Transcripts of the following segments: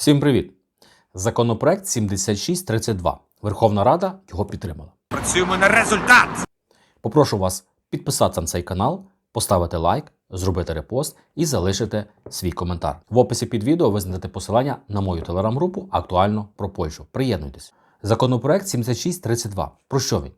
Всім привіт! Законопроект 7632. Верховна Рада його підтримала. Працюємо на результат. Попрошу вас підписатися на цей канал, поставити лайк, зробити репост і залишити свій коментар. В описі під відео ви знайдете посилання на мою телеграм-групу Актуально про Польщу. Приєднуйтесь. Законопроект 7632. Про що він?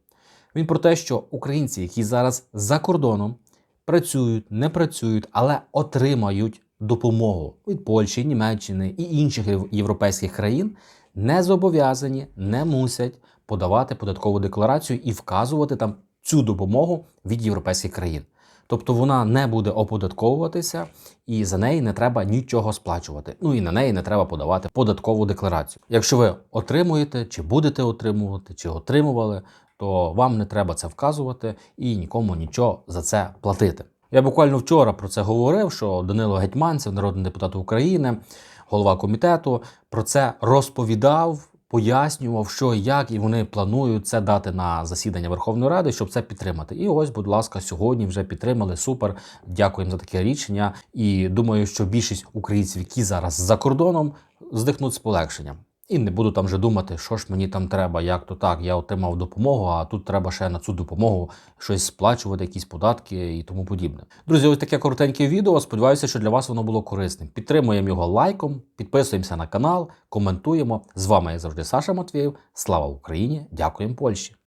Він про те, що українці, які зараз за кордоном працюють, не працюють, але отримають допомогу від Польщі, Німеччини і інших європейських країн, не зобов'язані, не мусять подавати податкову декларацію і вказувати там цю допомогу від європейських країн. Тобто вона не буде оподатковуватися, і за неї не треба нічого сплачувати. Ну і на неї не треба подавати податкову декларацію. Якщо ви отримуєте, чи будете отримувати, чи отримували, то вам не треба це вказувати і нікому нічого за це платити. Я буквально вчора про це говорив, що Данило Гетьманцев, народний депутат України, голова комітету, про це розповідав, пояснював, що і як, і вони планують це дати на засідання Верховної Ради, щоб це підтримати. І ось, будь ласка, сьогодні вже підтримали. Супер. Дякуємо за таке рішення. І думаю, що більшість українців, які зараз за кордоном, здихнуть з полегшенням. І не буду там вже думати, що ж мені там треба, як то так. Я отримав допомогу, а тут треба ще на цю допомогу щось сплачувати, якісь податки і тому подібне. Друзі, ось таке коротеньке відео. Сподіваюся, що для вас воно було корисним. Підтримуємо його лайком, підписуємося на канал, коментуємо. З вами я завжди Саша Матвєєв. Слава Україні! Дякуємо Польщі!